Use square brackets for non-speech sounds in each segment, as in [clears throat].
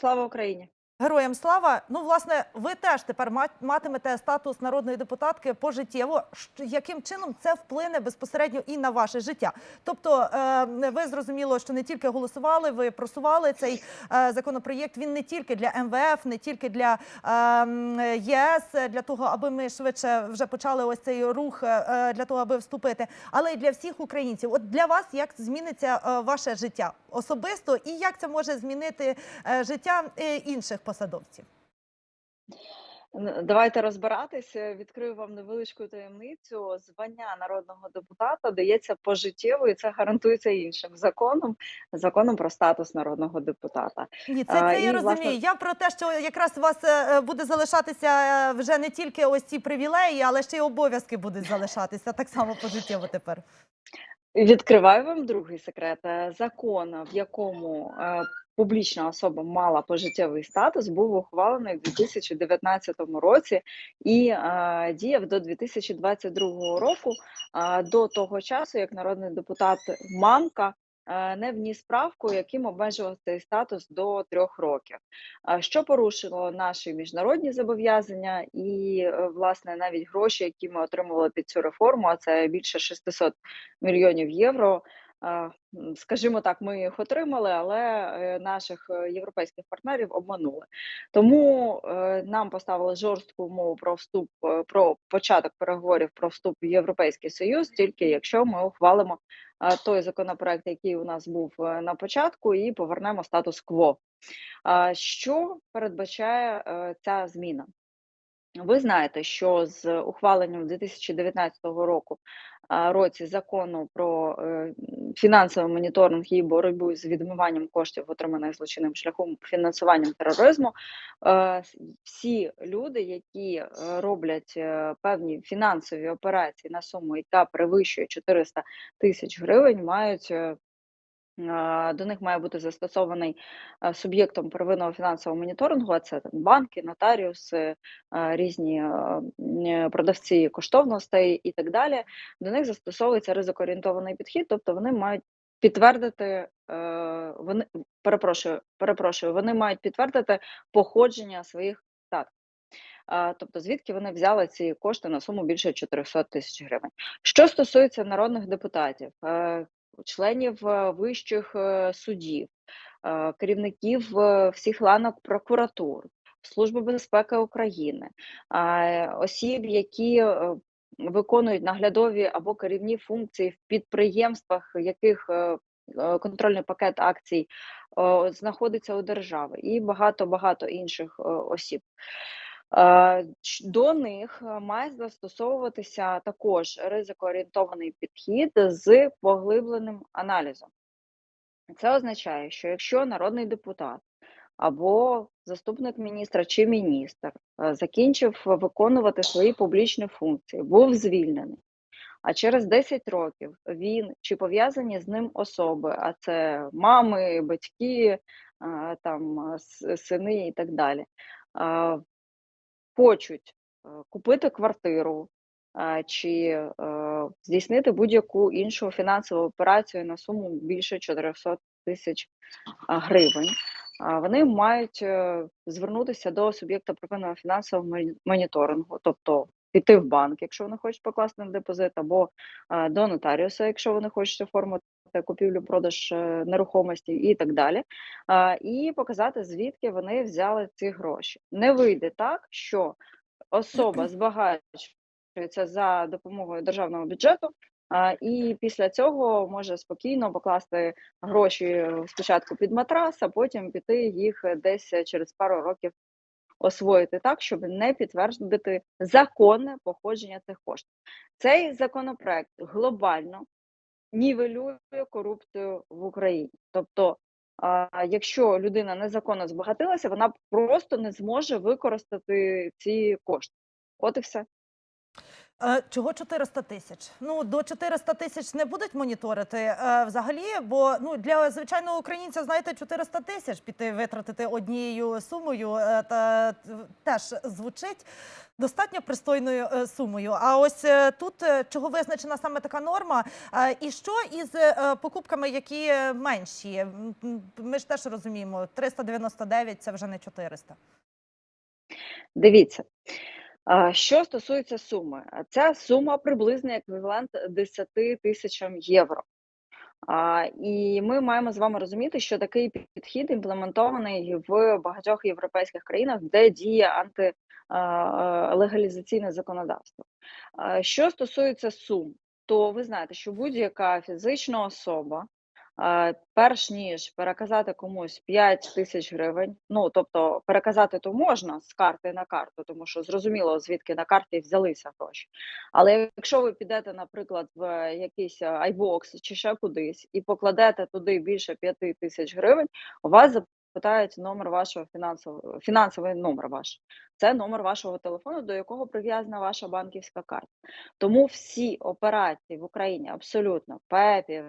Слава Україні! Героям слава. Ну, власне, ви теж тепер ма- матимете статус народної депутатки пожиттєво. Яким чином це вплине безпосередньо і на ваше життя? Тобто, е, ви зрозуміло, що не тільки голосували, ви просували цей е, законопроєкт. Він не тільки для МВФ, не тільки для е, ЄС, для того, аби ми швидше вже почали ось цей рух для того, аби вступити, але й для всіх українців. От для вас як зміниться ваше життя особисто, і як це може змінити життя інших посадовців? Давайте розбиратися. Відкрию вам невеличку таємницю. Звання народного депутата дається пожиттєво, і це гарантується іншим законом, законом про статус народного депутата. Ні, це, А, це я і, розумію. власне- Я про те, що якраз у вас е, е, буде залишатися е, вже не тільки ось ці привілеї, але ще й обов'язки будуть залишатися так само пожиттєво тепер. Відкриваю вам другий секрет. Закон, в якому публічна особа мала пожиттєвий статус, був ухвалений у 2019 році і е, діяв до 2022 року, е, до того часу, як народний депутат Мамка е, не вніс правку, яким обмежував цей статус до трьох років. Що порушило наші міжнародні зобов'язання і, е, власне, навіть гроші, які ми отримували під цю реформу, а це більше 600 мільйонів євро. Скажімо так, ми їх отримали, але е, наших е, європейських партнерів обманули. Тому е, нам поставили жорстку умову про вступ, про початок переговорів про вступ в Європейський Союз, тільки якщо ми ухвалимо той законопроект, який у нас був на початку, і повернемо статус-кво. Що передбачає ця зміна? Ви знаєте, що з ухваленням 2019 року році закону про е, фінансовий моніторинг і боротьбу з відмиванням коштів, отриманих злочинним шляхом фінансуванням тероризму, е, всі люди, які е, роблять певні фінансові операції на суму, яка перевищує 400 тисяч гривень, мають до них має бути застосований суб'єктом первинного фінансового моніторингу, а це там банки, нотаріуси, різні е, продавці коштовностей і так далі. До них застосовується ризикоорієнтований підхід, тобто вони мають підтвердити, е, вони перепрошую, перепрошую, вони мають підтвердити походження своїх статків. Тобто, звідки вони взяли ці кошти на суму більше 400 тисяч гривень. Що стосується народних депутатів, е, членів е, вищих е, судів, е, керівників всіх ланок прокуратур, Служби безпеки України, осіб, які виконують наглядові або керівні функції в підприємствах, яких контрольний пакет акцій знаходиться у держави, і багато багато інших осіб. Е, До них е, має застосовуватися також ризикоорієнтований підхід з поглибленим аналізом. Це означає, що якщо народний депутат або заступник міністра чи міністр е, закінчив виконувати свої публічні функції, був звільнений, а через 10 років він чи пов'язані з ним особи, а це мами, батьки, там сини і так далі, хочуть купити квартиру чи здійснити будь-яку іншу фінансову операцію на суму більше 400 тисяч гривень, вони мають е, звернутися до суб'єкта первинного фінансового моні- моніторингу, тобто піти в банк, якщо вони хочуть покласти на депозит, або до нотаріуса, якщо вони хочуть оформити купівлю-продаж е, нерухомості і так далі, і показати, звідки вони взяли ці гроші. Не вийде так, що особа збагачується за допомогою державного бюджету, і після цього може спокійно покласти гроші спочатку під матрас, а потім піти їх десь через пару років освоїти так, щоб не підтвердити законне походження цих коштів. Цей законопроект глобально нівелює корупцію в Україні. Тобто, якщо людина незаконно збагатилася, вона просто не зможе використати ці кошти. От і все. Е, Чого 400 тисяч? Ну до 400 тисяч не будуть моніторити е, взагалі, бо ну для звичайного українця, знаєте, 400 тисяч піти витратити однією сумою е, та теж звучить достатньо пристойною сумою. А ось тут чого визначена саме така норма? І що із покупками, які менші? Ми ж теж розуміємо, 399 – це вже не 400. Дивіться, що стосується суми, ця сума приблизно еквівалент 10 тисячам євро. І ми маємо з вами розуміти, що такий підхід імплементований в багатьох європейських країнах, де діє антилегалізаційне законодавство. Що стосується сум, то ви знаєте, що будь-яка фізична особа, перш ніж переказати комусь 5 тисяч гривень, ну тобто переказати то можна з карти на карту, тому що зрозуміло, звідки на карті взялися гроші. Але якщо ви підете, наприклад, в якийсь iBox чи ще кудись і покладете туди більше 5 тисяч гривень, у вас запитають номер вашого фінансового фінансовий номер ваш. Це номер вашого телефону, до якого прив'язана ваша банківська карта. Тому всі операції в Україні абсолютно ПЕПів,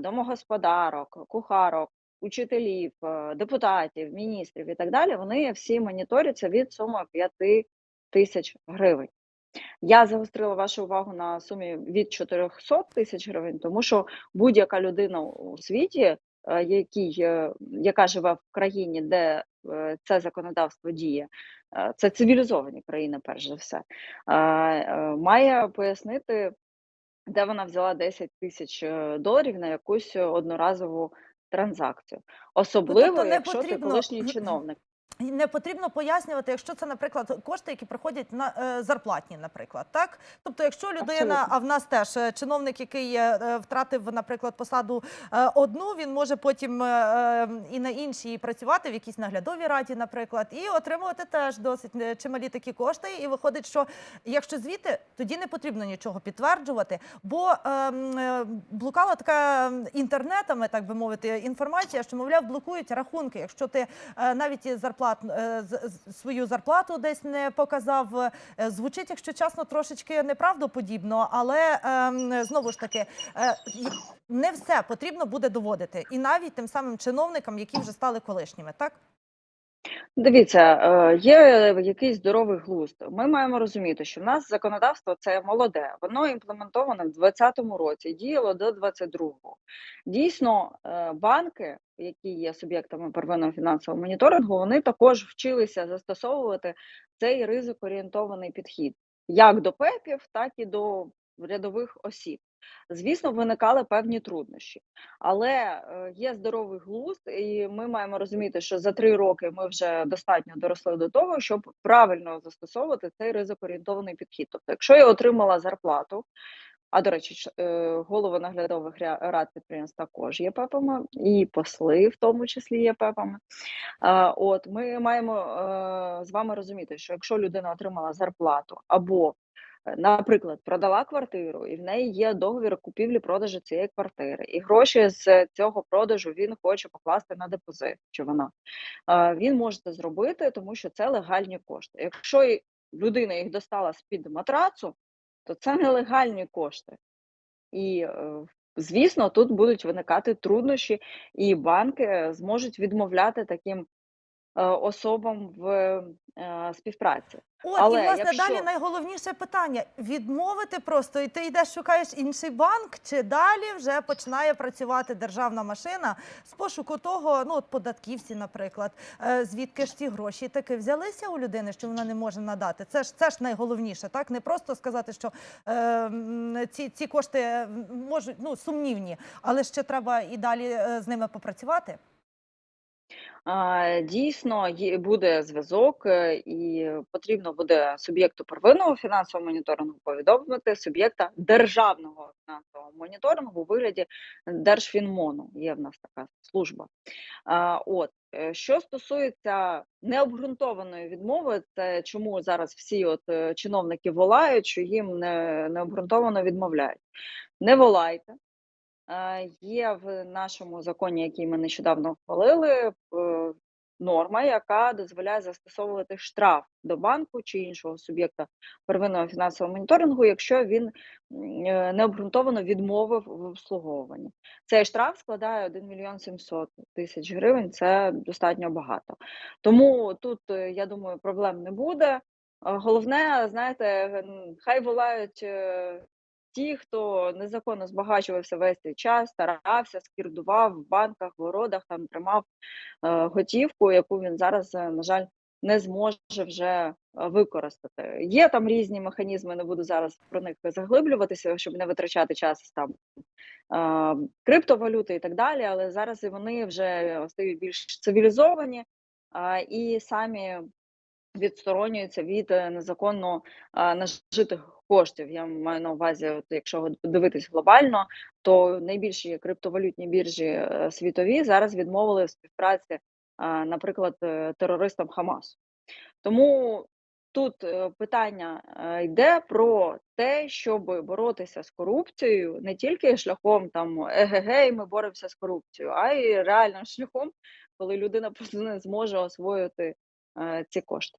домогосподарок, кухарок, учителів, депутатів, міністрів і так далі, вони всі моніторяться від суми 5 тисяч гривень. Я загострила вашу увагу на сумі від 400 тисяч гривень, тому що будь-яка людина у світі, який, е, яка живе в країні, де е, це законодавство діє, це цивілізовані країни, перш за все, е, має пояснити, де вона взяла 10 тисяч е, доларів на якусь одноразову транзакцію. Особливо, тобто не якщо ти потрібно- колишній [clears throat] чиновник. Не потрібно пояснювати, якщо це, наприклад, кошти, які приходять на е, зарплатні, наприклад, так. Тобто, якщо людина, Абсолютно. а в нас теж е, чиновник, який е, втратив, наприклад, посаду е, одну, він може потім е, е, і на іншій працювати в якійсь наглядовій раді, наприклад, і отримувати теж досить е, чималі такі кошти. І виходить, що якщо звідти, тоді не потрібно нічого підтверджувати, бо е, е, блукала така інтернетами, так би мовити, інформація, що мовляв блокують рахунки. Якщо ти е, навіть і зарплат е, свою зарплату десь не показав, е, звучить, якщо чесно, трошечки неправдоподібно, але ем, знову ж таки е, не все потрібно буде доводити, і навіть тим самим чиновникам, які вже стали колишніми, так. Дивіться, є якийсь здоровий глузд. Ми маємо розуміти, що в нас законодавство це молоде, воно імплементоване в 2020 році, діяло до 2022. Дійсно, банки, які є суб'єктами первинного фінансового моніторингу, вони також вчилися застосовувати цей ризик-орієнтований підхід як до ПЕПів, так і до рядових осіб. Звісно, виникали певні труднощі, але е, є здоровий глузд, і ми маємо розуміти, що за три роки ми вже достатньо доросли до того, щоб правильно застосовувати цей ризик-орієнтований підхід. Тобто, якщо я отримала зарплату, а до речі, е, голови наглядових рад підприємств також є ПЕПами, і посли в тому числі є ПЕПами. От ми маємо е, з вами розуміти, що якщо людина отримала зарплату або е, Наприклад, продала квартиру, і в неї є договір купівлі-продажу цієї квартири, і гроші з цього продажу він хоче покласти на депозит, чи вона він може це зробити, тому що це легальні кошти. Якщо людина їх достала з-під матрацу, то це нелегальні кошти. І, е, звісно, тут будуть виникати труднощі, і банки зможуть відмовляти таким е, особам в е, співпраці. От Але і власне якщо- далі найголовніше питання: відмовити просто і ти йдеш, шукаєш інший банк, чи далі вже починає працювати державна машина з пошуку того, ну от податківці, наприклад, е, звідки ж ці гроші таки взялися у людини, що вона не може надати. Це ж це ж найголовніше, так не просто сказати, що е, ці, ці кошти можуть ну сумнівні, але ще треба і далі е, з ними попрацювати. Дійсно, буде зв'язок, е, і потрібно буде суб'єкту первинного фінансового моніторингу повідомити суб'єкта державного фінансового моніторингу у вигляді Держфінмону. Є в нас така служба. От е, що стосується необґрунтованої відмови, це чому зараз всі от е, чиновники волають, що їм не необґрунтовано відмовляють. Не волайте. Є в нашому законі, який ми нещодавно ухвалили, е, норма, яка дозволяє застосовувати штраф до банку чи іншого суб'єкта первинного фінансового моніторингу, якщо він е, необґрунтовано відмовив в обслуговуванні. Цей штраф складає 1 мільйон 700 тисяч гривень. Це достатньо багато. Тому тут, е, я думаю, проблем не буде. Головне, знаєте, хай волають ті, хто незаконно збагачувався весь цей час, старався, скірдував в банках, городах, там тримав е, готівку, яку він зараз, е, на жаль, не зможе вже е, використати. Є там різні механізми, не буду зараз про них заглиблюватися, щоб не витрачати час там е, криптовалюти і так далі. Але зараз вони вже стають більш цивілізовані а, і самі відсторонюються від е, незаконно нажитих коштів. Я маю на увазі, от якщо дивитись глобально, то найбільші криптовалютні біржі е, світові зараз відмовили в співпраці, наприклад, е, терористам Хамасу. Тому тут е, питання е, йде про те, щоб боротися з корупцією не тільки шляхом там егегей, ми боремося з корупцією, а й реальним [laughs] шляхом, коли людина зможе освоїти е, ці кошти.